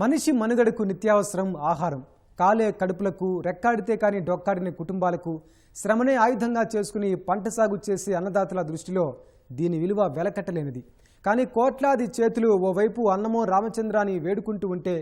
మనిషి మనుగడకు నిత్యావసరం ఆహారం. కాలే కడుపులకు రెక్కాడితే కానీ డొక్కాడిన కుటుంబాలకు శ్రమనే ఆయుధంగా చేసుకుని పంట సాగు చేసే అన్నదాతల దృష్టిలో దీని విలువ వెలకట్టలేనిది. కానీ కోట్లాది చేతులు ఓవైపు అన్నమో రామచంద్రాన్ని వేడుకుంటూ ఉంటే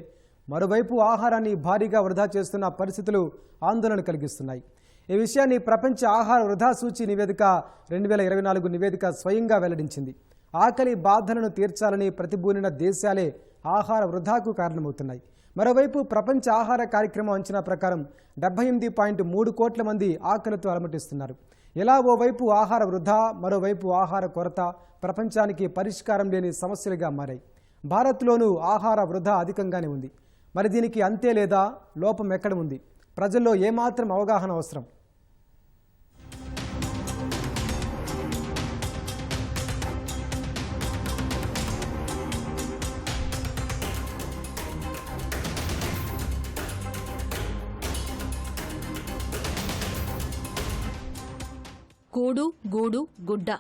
మరోవైపు ఆహారాన్ని భారీగా వృధా చేస్తున్న పరిస్థితులు ఆందోళన కలిగిస్తున్నాయి. ఈ విషయాన్ని ప్రపంచ ఆహార వృధా సూచి నివేదిక రెండు వేల ఇరవై నాలుగు నివేదిక స్వయంగా వెల్లడించింది. ఆకలి బాధలను తీర్చాలని ప్రతిబూనిన దేశాలే ఆహార వృధాకు కారణమవుతున్నాయి. మరోవైపు ప్రపంచ ఆహార కార్యక్రమం అంచనా ప్రకారం డెబ్బై ఎనిమిది పాయింట్ మూడు కోట్ల మంది ఆకలితో అలమటిస్తున్నారు. ఇలా ఓవైపు ఆహార వృధా మరోవైపు ఆహార కొరత ప్రపంచానికి పరిష్కారం లేని సమస్యలుగా మారాయి. భారత్లోనూ ఆహార వృధా అధికంగానే ఉంది. మరి దీనికి అంతే లేదా లోపం ఎక్కడ ఉంది? ప్రజల్లో ఏమాత్రం అవగాహన అవసరం. కూడు గూడు గుడ్డ.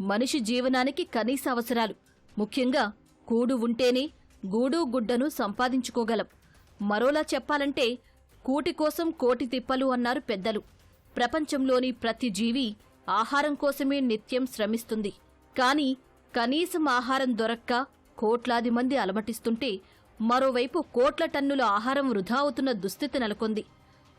మనిషి జీవనానికి కనీస అవసరాలు. ముఖ్యంగా కూడు ఉంటేనే గూడు గుడ్డను సంపాదించుకోగలం. మరోలా చెప్పాలంటే కూటి కోసం కోటి తిప్పలు అన్నారు పెద్దలు. ప్రపంచంలోని ప్రతి జీవి ఆహారం కోసమే నిత్యం శ్రమిస్తుంది. కాని కనీసం ఆహారం దొరక్క కోట్లాది మంది అలమటిస్తుంటే మరోవైపు కోట్ల టన్నుల ఆహారం వృధా అవుతున్న దుస్థితి నెలకొంది.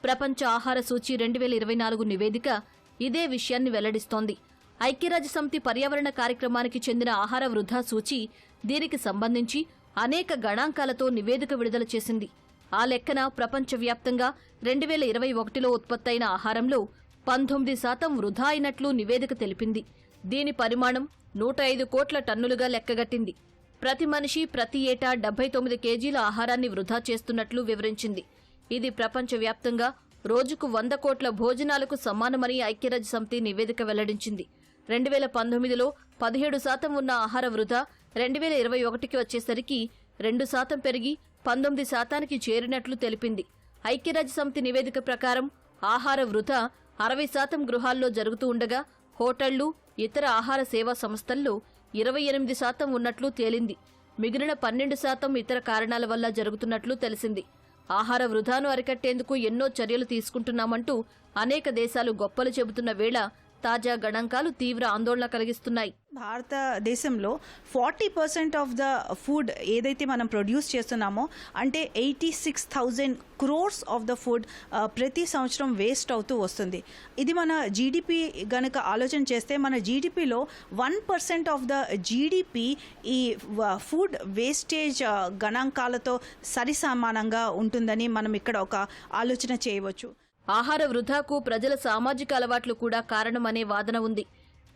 ప్రపంచ ఆహార సూచి రెండు వేల ఇరవై నాలుగు నివేదిక ఇదే విషయాన్ని వెల్లడిస్తోంది. ఐక్యరాజ్య సమితి పర్యావరణ కార్యక్రమానికి చెందిన ఆహార వృధా సూచి దీనికి సంబంధించి అనేక గణాంకాలతో నివేదిక విడుదల చేసింది. ఆ లెక్కన ప్రపంచవ్యాప్తంగా రెండు వేల ఇరవై ఒకటిలో ఉత్పత్తైన ఆహారంలో పంతొమ్మిది శాతం వృధా అయినట్లు నివేదిక తెలిపింది. దీని పరిమాణం నూట ఐదు కోట్ల టన్నులుగా లెక్కగట్టింది. ప్రతి మనిషి ప్రతి ఏటా డెబ్బై తొమ్మిది కేజీల ఆహారాన్ని వృధా చేస్తున్నట్లు వివరించింది. ఇది ప్రపంచవ్యాప్తంగా రోజుకు వంద కోట్ల భోజనాలకు సమానమని ఐక్యరాజ్య సమితి నివేదిక వెల్లడించింది. రెండు వేల పంతొమ్మిదిలో పదిహేడు శాతం ఉన్న ఆహార వృధా రెండు వేల ఇరవై ఒకటికి వచ్చేసరికి రెండు శాతం పెరిగి పంతొమ్మిది శాతానికి చేరినట్లు తెలిపింది. ఐక్యరాజ్య సమితి నివేదిక ప్రకారం ఆహార వృధా అరవై శాతం గృహాల్లో జరుగుతూ ఉండగా హోటళ్ళు ఇతర ఆహార సేవా సంస్థల్లో ఇరవై ఎనిమిది శాతం ఉన్నట్లు తేలింది. మిగిలిన పన్నెండు శాతం ఇతర కారణాల వల్ల జరుగుతున్నట్లు తెలిసింది. ఆహార వృధాను అరికట్టేందుకు ఎన్నో చర్యలు తీసుకుంటున్నామంటూ అనేక దేశాలు గొప్పలు చెబుతున్న వేళ తాజా గణాంకాలు తీవ్ర ఆందోళన కలిగిస్తున్నాయి. భారతదేశంలో forty percent of the food ఏదైతే మనం ప్రొడ్యూస్ చేస్తున్నామో అంటే eighty six thousand crores of the food ప్రతి సంవత్సరం వేస్ట్ అవుతూ వస్తుంది. ఇది మన జీడిపి గనుక ఆలోచన చేస్తే మన జీడిపిలో one percent of the GDP ఈ ఫుడ్ వేస్టేజ్ గణాంకాలతో సరిసమానంగా ఉంటుందని మనం ఇక్కడ ఒక ఆలోచన చేయవచ్చు. ఆహార వృధాకు ప్రజల సామాజిక అలవాట్లు కూడా కారణమనే వాదన ఉంది.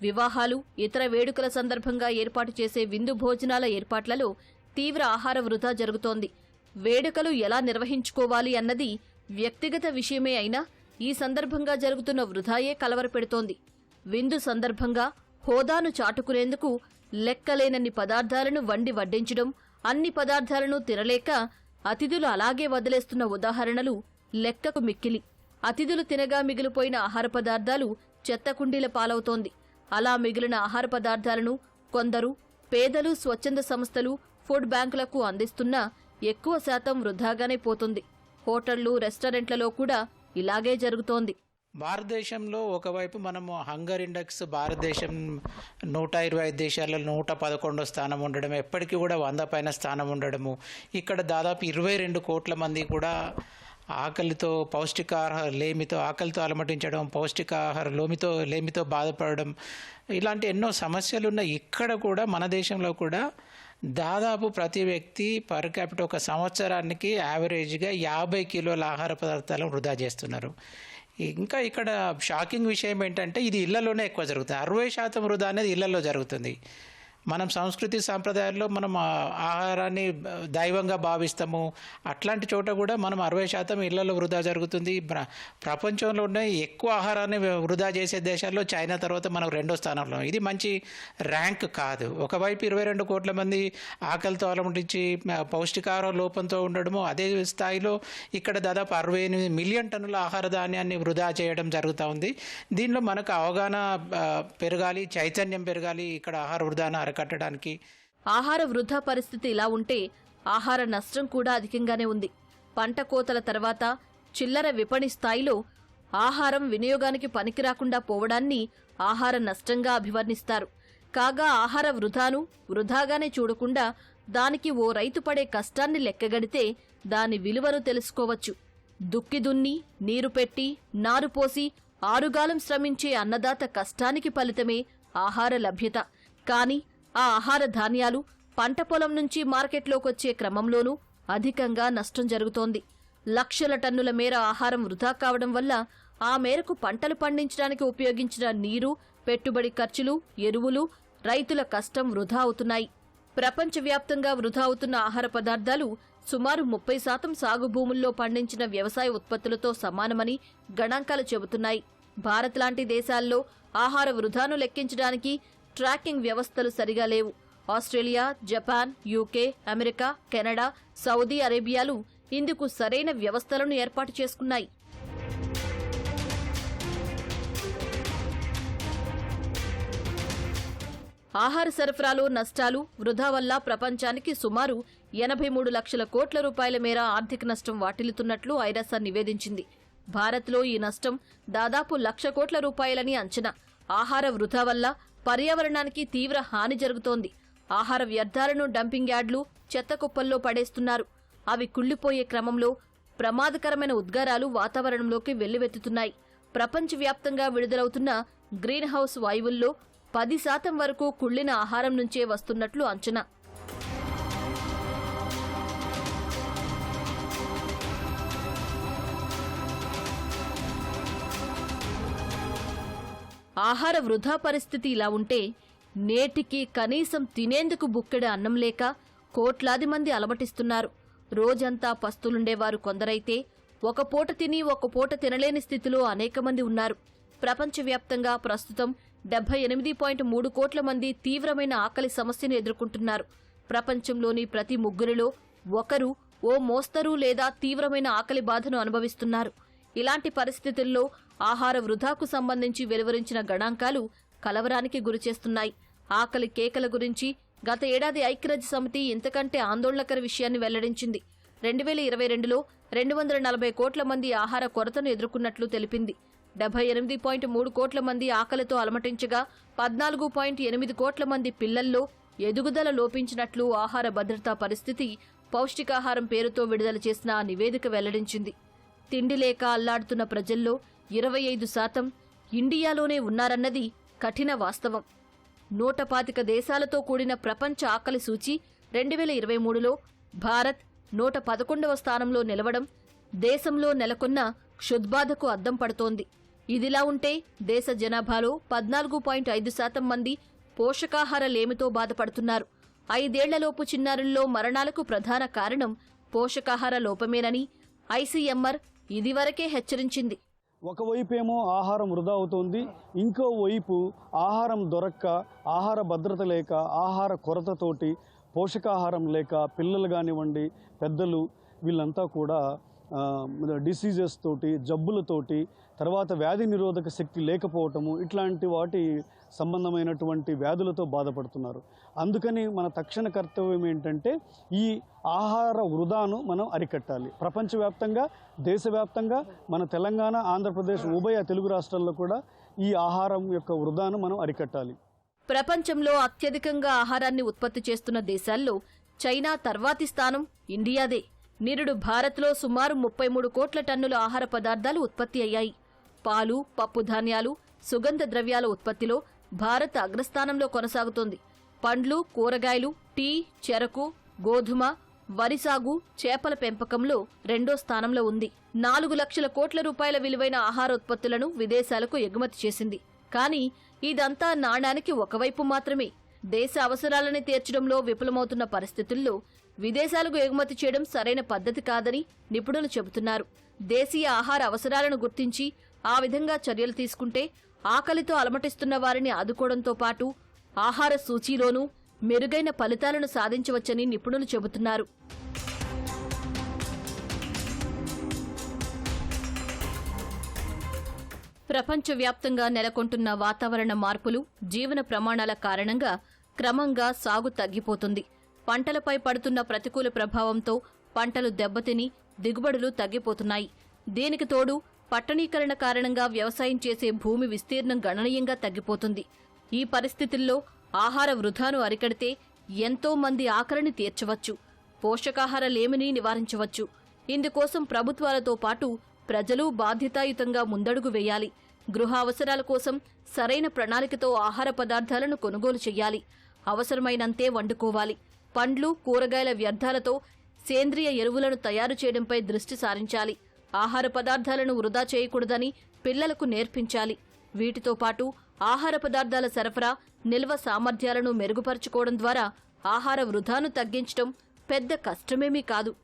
వివాహాలు ఇతర వేడుకల సందర్భంగా ఏర్పాటు చేసే విందు భోజనాల ఏర్పాట్లలో తీవ్ర ఆహార వృధా జరుగుతోంది. వేడుకలు ఎలా నిర్వహించుకోవాలి అన్నది వ్యక్తిగత విషయమే అయినా ఈ సందర్భంగా జరుగుతున్న వృధాయే కలవరపెడుతోంది. విందు సందర్భంగా హోదాను చాటుకునేందుకు లెక్కలేనన్ని పదార్థాలను వండి వడ్డించడం అన్ని పదార్థాలను తినలేక అతిథులు అలాగే వదిలేస్తున్న ఉదాహరణలు లెక్కకు మిక్కిలి. అతిథులు తినగా మిగిలిపోయిన ఆహార పదార్థాలు చెత్త కుండీల పాలవుతోంది. అలా మిగిలిన ఆహార పదార్థాలను కొందరు పేదలు స్వచ్ఛంద సంస్థలు ఫుడ్ బ్యాంకులకు అందిస్తున్నా ఎక్కువ శాతం వృధాగానే పోతుంది. హోటళ్ళు రెస్టారెంట్లలో కూడా ఇలాగే జరుగుతోంది. భారతదేశంలో ఒకవైపు మనము హంగర్ ఇండెక్స్ భారతదేశం నూట ఇరవై ఐదు దేశాలలో నూట పదకొండో స్థానం ఉండడం ఎప్పటికీ కూడా వంద పైన స్థానం ఉండడము ఇక్కడ దాదాపు ఇరవై రెండు కోట్ల మంది కూడా ఆకలితో పౌష్టికాహార లేమితో ఆకలితో అలమటించడం పౌష్టికాహార లోమితో లేమితో బాధపడడం ఇలాంటి ఎన్నో సమస్యలు ఉన్న ఇక్కడ కూడా మన దేశంలో కూడా దాదాపు ప్రతి వ్యక్తి పర్ క్యాపిట ఒక సంవత్సరానికి యావరేజ్గా యాభై కిలోల ఆహార పదార్థాలను వృధా చేస్తున్నారు. ఇంకా ఇక్కడ షాకింగ్ విషయం ఏంటంటే ఇది ఇళ్ళలోనే ఎక్కువ జరుగుతుంది. అరవై శాతం వృధా అనేది ఇళ్ళలో జరుగుతుంది. మనం సంస్కృతి సాంప్రదాయాల్లో మనం ఆహారాన్ని దైవంగా భావిస్తాము. అట్లాంటి చోట కూడా మనం అరవై శాతం ఇళ్ళలో వృధా జరుగుతుంది. ప్ర ప్రపంచంలో ఉన్న ఎక్కువ ఆహారాన్ని వృధా చేసే దేశాల్లో చైనా తర్వాత మనం రెండో స్థానంలో ఇది మంచి ర్యాంక్ కాదు. ఒకవైపు ఇరవై రెండు కోట్ల మంది ఆకలితో అలమటించి పౌష్టికాహార లోపంతో ఉండడము అదే స్థాయిలో ఇక్కడ దాదాపు అరవై ఎనిమిది మిలియన్ టన్నుల ఆహార ధాన్యాన్ని వృధా చేయడం జరుగుతూ ఉంది. దీనిలో మనకు అవగాహన పెరగాలి చైతన్యం పెరగాలి. ఇక్కడ ఆహార వృధాన అరికట్టడానికి. ఆహార వృధా పరిస్థితి ఇలా ఉంటే ఆహార నష్టం కూడా అధికంగానే ఉంది. పంట కోతల తర్వాత చిల్లర విపణి స్థాయిలో ఆహారం వినియోగానికి పనికిరాకుండా పోవడాన్ని ఆహార నష్టంగా అభివర్ణిస్తారు. కాగా ఆహార వృధాను వృధాగానే చూడకుండా దానికి ఓ రైతు పడే కష్టాన్ని లెక్కగడితే దాని విలువను తెలుసుకోవచ్చు. దుక్కి దున్ని నీరు పెట్టి నారు పోసి ఆరుగాలం శ్రమించే అన్నదాత కష్టానికి ఫలితమే ఆహార లభ్యత. కాని ఆ ఆహార ధాన్యాలు పంట పొలం నుంచి మార్కెట్లోకొచ్చే క్రమంలోనూ అధికంగా నష్టం జరుగుతోంది. లక్షల టన్నుల మేర ఆహారం వృధా కావడం వల్ల ఆ మేరకు పంటలు పండించడానికి ఉపయోగించిన నీరు పెట్టుబడి ఖర్చులు ఎరువులు రైతుల కష్టం వృధా అవుతున్నాయి. ప్రపంచవ్యాప్తంగా వృధా అవుతున్న ఆహార పదార్థాలు సుమారు ముప్పై శాతం సాగు భూముల్లో పండించిన వ్యవసాయ ఉత్పత్తులతో సమానమని గణాంకాలు చెబుతున్నాయి. భారత్ లాంటి దేశాల్లో ఆహార వృధాను లెక్కించడానికి ట్రాకింగ్ వ్యవస్థలు సరిగా లేవు. Australia Japan UK America Canada Saudi అరేబియాలు ఇందుకు సరైన వ్యవస్థలను ఏర్పాటు చేసుకున్నాయి. ఆహార సరఫరాలో నష్టాలు వృధా వల్ల ప్రపంచానికి సుమారు ఎనభై మూడు లక్షల కోట్ల రూపాయల మేర ఆర్థిక నష్టం వాటిల్లుతున్నట్లు ఐరాస నివేదించింది. భారత్లో ఈ నష్టం దాదాపు లక్ష కోట్ల రూపాయలని అంచనా. ఆహార వృధా వల్ల పర్యావరణానికి తీవ్ర హాని జరుగుతోంది. ఆహార వ్యర్థాలను డంపింగ్ యార్డ్లు చెత్త కుప్పల్లో పడేస్తున్నారు. అవి కుళ్ళిపోయే క్రమంలో ప్రమాదకరమైన ఉద్గారాలు వాతావరణంలోకి వెల్లువెత్తుతున్నాయి. ప్రపంచవ్యాప్తంగా విడుదలవుతున్న గ్రీన్ హౌస్ వాయువుల్లో పది శాతం వరకు కుళ్ళిన ఆహారం నుంచే వస్తున్నట్లు అంచనా. ఆహార వృధా పరిస్థితి ఇలా ఉంటే నేటికి కనీసం తినేందుకు బుక్కెడు అన్నం లేక కోట్లాది మంది అలమటిస్తున్నారు. రోజంతా పస్తులుండేవారు కొందరైతే ఒక పూట తిని ఒక పూట తినలేని స్థితిలో అనేక మంది ఉన్నారు. ప్రపంచవ్యాప్తంగా ప్రస్తుతం డెబ్బై ఎనిమిది పాయింట్ మూడు కోట్ల మంది తీవ్రమైన ఆకలి సమస్యను ఎదుర్కొంటున్నారు. ప్రపంచంలోని ప్రతి ముగ్గురిలో ఒకరు ఓ మోస్తరు లేదా తీవ్రమైన ఆకలి బాధను అనుభవిస్తున్నారు. ఇలాంటి పరిస్థితుల్లో ఆహార వృధాకు సంబంధించి వెలువరించిన గణాంకాలు కలవరానికి గురిచేస్తున్నాయి. ఆకలి కేకల గురించి గత ఏడాది ఐక్యరాజ్య సమితి ఇంతకంటే ఆందోళనకర విషయాన్ని వెల్లడించింది. రెండు వేల ఇరవై రెండులో రెండు వందల నలభై కోట్ల మంది ఆహార కొరతను ఎదుర్కొన్నట్లు తెలిపింది. డెబ్బై ఎనిమిది పాయింట్ మూడు కోట్ల మంది ఆకలితో అలమటించగా పద్నాలుగు పాయింట్ ఎనిమిది కోట్ల మంది పిల్లల్లో ఎదుగుదల లోపించినట్లు ఆహార భద్రతా పరిస్థితి పౌష్టికాహారం పేరుతో విడుదల చేసిన నివేదిక వెల్లడించింది. తిండి లేక అల్లాడుతున్న ప్రజల్లో ఇరవై ఐదు శాతం ఇండియాలోనే ఉన్నారన్నది కఠిన వాస్తవం. నూట పాతిక దేశాలతో కూడిన ప్రపంచ ఆకలి సూచి రెండు వేల ఇరవై మూడులో భారత్ నూట పదకొండవ స్థానంలో నిలవడం దేశంలో నెలకొన్న క్షుద్బాధకు అద్దం పడుతోంది. ఇదిలా ఉంటే దేశ జనాభాలో పద్నాలుగు పాయింట్ ఐదు శాతం మంది పోషకాహార లేమితో బాధపడుతున్నారు. ఐదేళ్ళలోపు చిన్నారుల్లో మరణాలకు ప్రధాన కారణం పోషకాహార లోపమేనని ఐసీఎంఆర్ ఇదివరకే హెచ్చరించింది. ఒకవైపు ఏమో ఆహారం వృధా అవుతోంది ఇంకోవైపు ఆహారం దొరక్క ఆహార భద్రత లేక ఆహార కొరతతోటి పోషకాహారం లేక పిల్లలు కానివ్వండి పెద్దలు వీళ్ళంతా కూడా డిసీజెస్ తోటి జబ్బులతోటి తర్వాత వ్యాధి నిరోధక శక్తి లేకపోవటము ఇట్లాంటి వాటి సంబంధమైనటువంటి వ్యాధులతో బాధపడుతున్నారు. అందుకని మన తక్షణ కర్తవ్యం ఏంటంటే ఈ ఆహార వృధాను మనం అరికట్టాలి. ప్రపంచవ్యాప్తంగా దేశవ్యాప్తంగా మన తెలంగాణ ఆంధ్రప్రదేశ్ ఉభయ తెలుగు రాష్ట్రాల్లో కూడా ఈ ఆహారం యొక్క వృధాను మనం అరికట్టాలి. ప్రపంచంలో అత్యధికంగా ఆహారాన్ని ఉత్పత్తి చేస్తున్న దేశాల్లో చైనా తర్వాతి స్థానం ఇండియాదే. నిరుడు భారత్లో సుమారు ముప్పై మూడు కోట్ల టన్నుల ఆహార పదార్థాలు ఉత్పత్తి అయ్యాయి. పాలు పప్పు ధాన్యాలు సుగంధ ద్రవ్యాల ఉత్పత్తిలో భారత్ అగ్రస్థానంలో కొనసాగుతోంది. పండ్లు కూరగాయలు టీ చెరకు గోధుమ వరి సాగు చేపల పెంపకంలో రెండో స్థానంలో ఉంది. నాలుగు లక్షల కోట్ల రూపాయల విలువైన ఆహారోత్పత్తులను విదేశాలకు ఎగుమతి చేసింది. కానీ ఇదంతా నాణానికి ఒకవైపు మాత్రమే. దేశ అవసరాలని తీర్చడంలో విఫలమవుతున్న పరిస్థితుల్లో విదేశాలకు ఎగుమతి చేయడం సరైన పద్ధతి కాదని నిపుణులు చెబుతున్నారు. దేశీయ ఆహార అవసరాలను గుర్తించి ఆ విధంగా చర్యలు తీసుకుంటే ఆకలితో అలమటిస్తున్న వారిని ఆదుకోవడంతో పాటు ఆహార సూచీలోనూ మెరుగైన ఫలితాలను సాధించవచ్చని నిపుణులు చెబుతున్నారు. ప్రపంచవ్యాప్తంగా నెలకొంటున్న వాతావరణ మార్పులు జీవన ప్రమాణాల కారణంగా క్రమంగా సాగు తగ్గిపోతుంది. పంటలపై పడుతున్న ప్రతికూల ప్రభావంతో పంటలు దెబ్బతిని దిగుబడులు తగ్గిపోతున్నాయి. దీనికి తోడు పట్టణీకరణ కారణంగా వ్యవసాయం చేసే భూమి విస్తీర్ణం గణనీయంగా తగ్గిపోతుంది. ఈ పరిస్థితుల్లో ఆహార వృధాను అరికడితే ఎంతో మంది ఆకలిని తీర్చవచ్చు. పోషకాహార లేమిని నివారించవచ్చు. ఇందుకోసం ప్రభుత్వాలతో పాటు ప్రజలు బాధ్యతాయుతంగా ముందడుగు వేయాలి. గృహ అవసరాల కోసం సరైన ప్రణాళికతో ఆహార పదార్థాలను కొనుగోలు చేయాలి. అవసరమైనంతే వండుకోవాలి. పండ్లు కూరగాయల వ్యర్థాలతో సేంద్రియ ఎరువులను తయారు చేయడంపై దృష్టి సారించాలి. ఆహార పదార్థాలను వృధా చేయకూడదని పిల్లలకు నేర్పించాలి. వీటితో పాటు ఆహార పదార్థాల సరఫరా నిల్వ సామర్థ్యాలను మెరుగుపరుచుకోవడం ద్వారా ఆహార వృధాను తగ్గించడం పెద్ద కష్టమేమీ కాదు.